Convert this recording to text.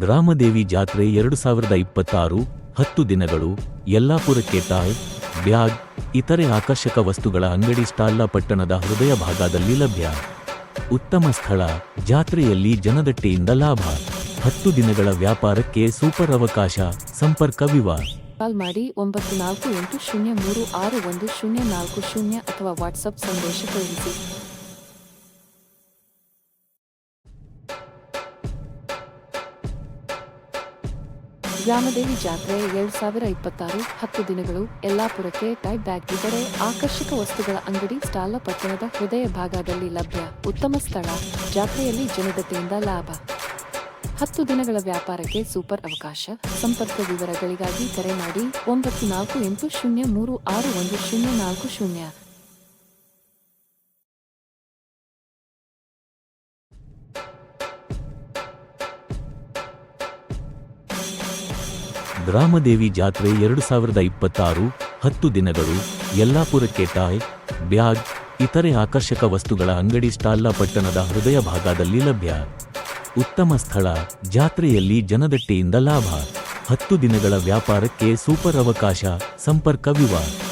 ಗ್ರಾಮದೇವಿ ಜಾತ್ರೆ ಎರಡು ಸಾವಿರದ ಇಪ್ಪತ್ತಾರು, ಹತ್ತು ದಿನಗಳು, ಯಲ್ಲಾಪುರಕ್ಕೆ ಟಾಯ್ ಬ್ಯಾಗ್, ಇತರೆ ಆಕರ್ಷಕ ವಸ್ತುಗಳ ಅಂಗಡಿ ಸ್ಟಾಲ್ಲ ಪಟ್ಟಣದ ಹೃದಯ ಭಾಗದಲ್ಲಿ ಲಭ್ಯ. ಉತ್ತಮ ಸ್ಥಳ, ಜಾತ್ರೆಯಲ್ಲಿ ಜನದಟ್ಟೆಯಿಂದ ಲಾಭ. ಹತ್ತು ದಿನಗಳ ವ್ಯಾಪಾರಕ್ಕೆ ಸೂಪರ್ ಅವಕಾಶ, ಸಂಪರ್ಕ ವಿವಾ ಕಾಲ್ ಮಾಡಿ ಒಂಬತ್ತು ನಾಲ್ಕು ಎಂಟು ಶೂನ್ಯ ಮೂರು ಆರು ಒಂದು ಶೂನ್ಯ ನಾಲ್ಕು ಶೂನ್ಯ ಅಥವಾ ವಾಟ್ಸಪ್ ಸಂದೇಶ ಕಳುಹಿಸಿ. ಗ್ರಾಮದೇವಿ ಜಾತ್ರೆ ಎರಡ್ ಸಾವಿರ ಇಪ್ಪತ್ತಾರು, ಹತ್ತು ದಿನಗಳು ಯಲ್ಲಾಪುರಕ್ಕೆ ಟೈ ಬ್ಯಾಗ್ ಇದ್ದರೆ ಆಕರ್ಷಕ ವಸ್ತುಗಳ ಅಂಗಡಿ ಸ್ಟಾಲ ಪಟ್ಟಣದ ಹೃದಯ ಭಾಗದಲ್ಲಿ ಲಭ್ಯ. ಉತ್ತಮ ಸ್ಥಳ. ಜಾತ್ರೆಯಲ್ಲಿ ಜನದತೆಯಿಂದ ಲಾಭ. ಹತ್ತು ದಿನಗಳ ವ್ಯಾಪಾರಕ್ಕೆ ಸೂಪರ್ ಅವಕಾಶ. ಸಂಪರ್ಕ ವಿವರಗಳಿಗಾಗಿ ಕರೆ ಮಾಡಿ ಒಂಬತ್ತು ನಾಲ್ಕು ಎಂಟು ಶೂನ್ಯ ಮೂರು ಆರು ಒಂದು ಶೂನ್ಯ ನಾಲ್ಕು ಶೂನ್ಯ. ಗ್ರಾಮದೇವಿ ಜಾತ್ರೆ ಎರಡು ಸಾವಿರದ ಇಪ್ಪತ್ತಾರು, ಹತ್ತು ದಿನಗಳು, ಯಲ್ಲಾಪುರಕ್ಕೆ ಟಾಯ್, ಬ್ಯಾಗ್, ಇತರೆ ಆಕರ್ಷಕ ವಸ್ತುಗಳ ಅಂಗಡಿ ಸ್ಟಾಲ್ಲ ಪಟ್ಟಣದ ಹೃದಯ ಭಾಗದಲ್ಲಿ ಲಭ್ಯ. ಉತ್ತಮ ಸ್ಥಳ, ಜಾತ್ರೆಯಲ್ಲಿ ಜನದಟ್ಟೆಯಿಂದ ಲಾಭ. ಹತ್ತು ದಿನಗಳ ವ್ಯಾಪಾರಕ್ಕೆ ಸೂಪರ್ ಅವಕಾಶ, ಸಂಪರ್ಕ ವಿವಾರ